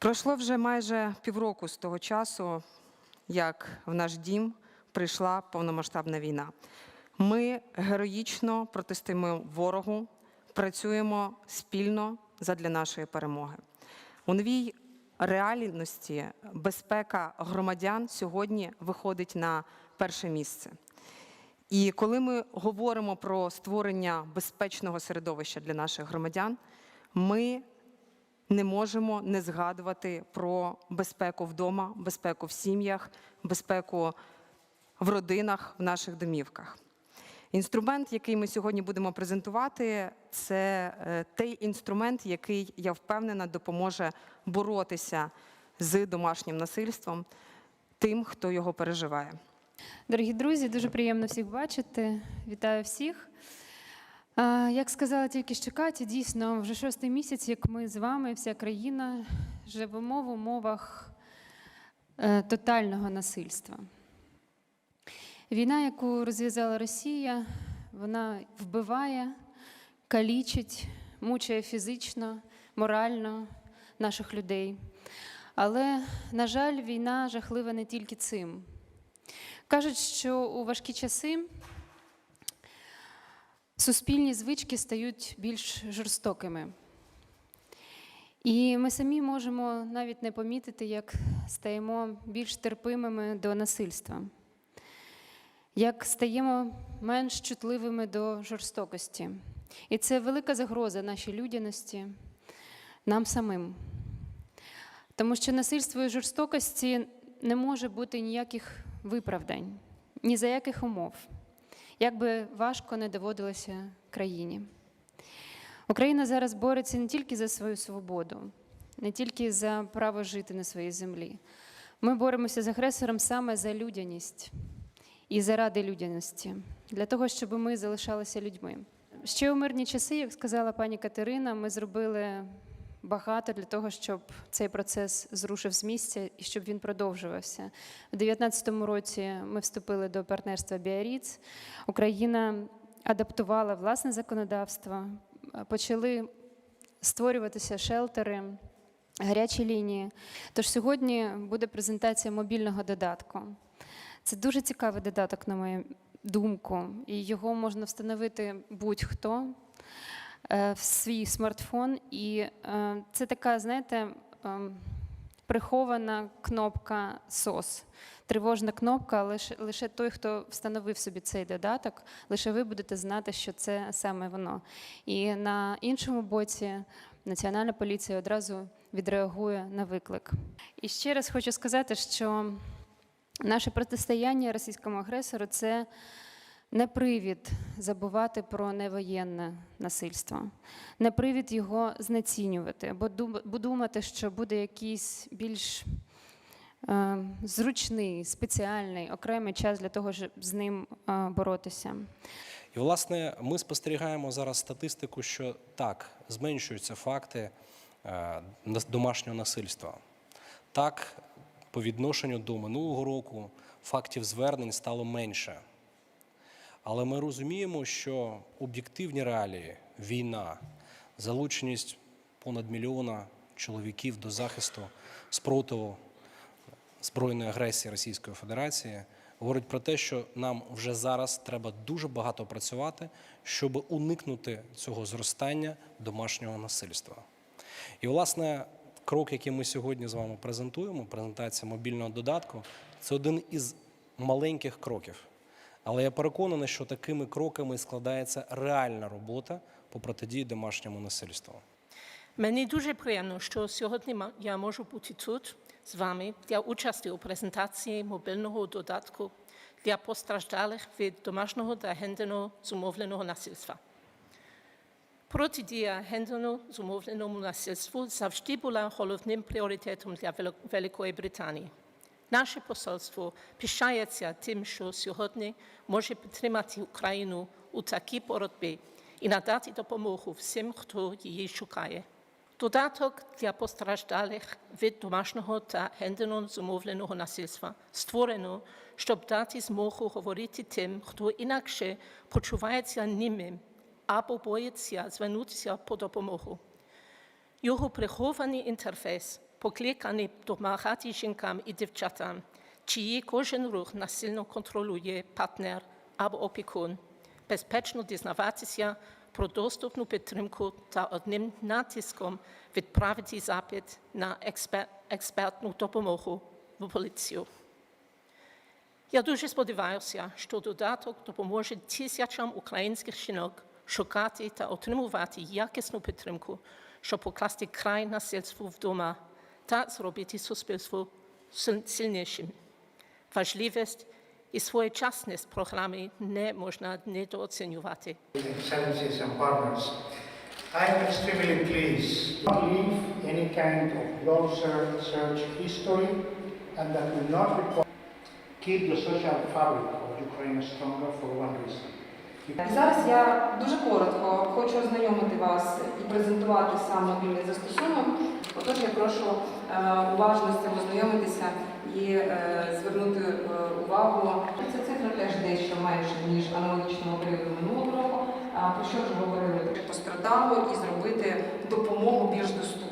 Пройшло вже майже півроку з того часу, як в наш дім прийшла повномасштабна війна. Ми героїчно протистоїмо ворогу, працюємо спільно задля нашої перемоги. У новій реальності безпека громадян сьогодні виходить на перше місце. І коли ми говоримо про створення безпечного середовища для наших громадян, ми не можемо не згадувати про безпеку вдома, безпеку в сім'ях, безпеку в родинах, в наших домівках. Інструмент, який ми сьогодні будемо презентувати, це е, той інструмент, який, я впевнена, допоможе боротися з домашнім насильством тим, хто його переживає. Дорогі друзі, дуже приємно всіх бачити. Вітаю всіх. Як сказала тільки що Катя, дійсно, вже шостий місяць, як ми з вами, вся країна, живемо в умовах е, тотального насильства. Війна, яку розв'язала Росія, вона вбиває, калічить, мучає фізично, морально наших людей. Але, на жаль, війна жахлива не тільки цим. Кажуть, що у важкі часи суспільні звички стають більш жорстокими. І ми самі можемо навіть не помітити, як стаємо більш терпимими до насильства, як стаємо менш чутливими до жорстокості. І це велика загроза нашій людяності, нам самим. Тому що насильство і жорстокості не може бути ніяких виправдань, ні за яких умов, як би важко не доводилося країні. Україна зараз бореться не тільки за свою свободу, не тільки за право жити на своїй землі. Ми боремося з агресором саме за людяність і заради людяності, для того, щоб ми залишалися людьми. Ще у мирні часи, як сказала пані Катерина, ми зробили багато для того, щоб цей процес зрушив з місця і щоб він продовжувався. У 2019 році ми вступили до партнерства Біаріц. Україна адаптувала власне законодавство, почали створюватися шелтери. Гарячі лінії. Тож сьогодні буде презентація мобільного додатку. Це дуже цікавий додаток, на мою думку, і його можна встановити будь-хто в свій смартфон. І е, це така, знаєте, ем, прихована кнопка SOS. Тривожна кнопка, лише, лише той, хто встановив собі цей додаток, лише ви будете знати, що це саме воно. І на іншому боці Національна поліція одразу відреагує на виклик. І ще раз хочу сказати, що наше протистояння російському агресору це не привід забувати про невоєнне насильство, не привід його знецінювати, бо думати, що буде якийсь більш е, зручний, спеціальний, окремий час для того, щоб з ним е, боротися. І, власне, ми спостерігаємо зараз статистику, що так, зменшуються факти е, домашнього насильства. Так, по відношенню до минулого року фактів звернень стало менше. Але ми розуміємо, що об'єктивні реалії, війна, залученість понад мільйона чоловіків до захисту спротиву збройної агресії Російської Федерації говорить про те, що нам вже зараз треба дуже багато працювати, щоб уникнути цього зростання домашнього насильства. І, власне, крок, який ми сьогодні з вами презентуємо, презентація мобільного додатку, це один із маленьких кроків. Але я переконаний, що такими кроками складається реальна робота по протидії домашньому насильству. Мені дуже приємно, що сьогодні я можу бути тут з вами для участі у презентації мобільного додатку для постраждалих від домашнього та гендерно зумовленого насильства. Протидія гендерно зумовленому насильству завжди була головним пріоритетом для Великої Британії. Наше посольство пишається тим, що сьогодні може підтримати Україну у такій боротьбі і надати допомогу всім, хто її шукає. Додаток для постраждалих від домашнього та гендерно зумовленого насильства створено, щоб дати змогу говорити тим, хто інакше почувається німим або боїться звернутися по допомогу. Його прихований інтерфейс покликані допомагати жінкам і дівчатам, чиї кожен рух насильно контролює партнер або опікун, безпечно дізнаватися про доступну підтримку та одним натиском відправити запит на експер- експертну допомогу в поліцію. Я дуже сподіваюся, що додаток допоможе тисячам українських жінок шукати та отримувати якісну підтримку, щоб покласти край насильству вдома та зробити суспільство силь- сильнішим. Важливість і своєчасність програми не можна недооцінювати. excellencies and partners. I am extremely pleased to leave any kind of long ser- search history and that will not require keep the social fabric of Ukraine stronger for one reason. Зараз я дуже коротко хочу ознайомити вас і презентувати сам мобільний застосунок. Отож, я прошу е, уважно з цим ознайомитися і е, звернути е, увагу. Ця цифра теж дещо менша, ніж аналогічного періоду минулого року. Про що вже говорили? Пострадало і зробити допомогу більш доступною.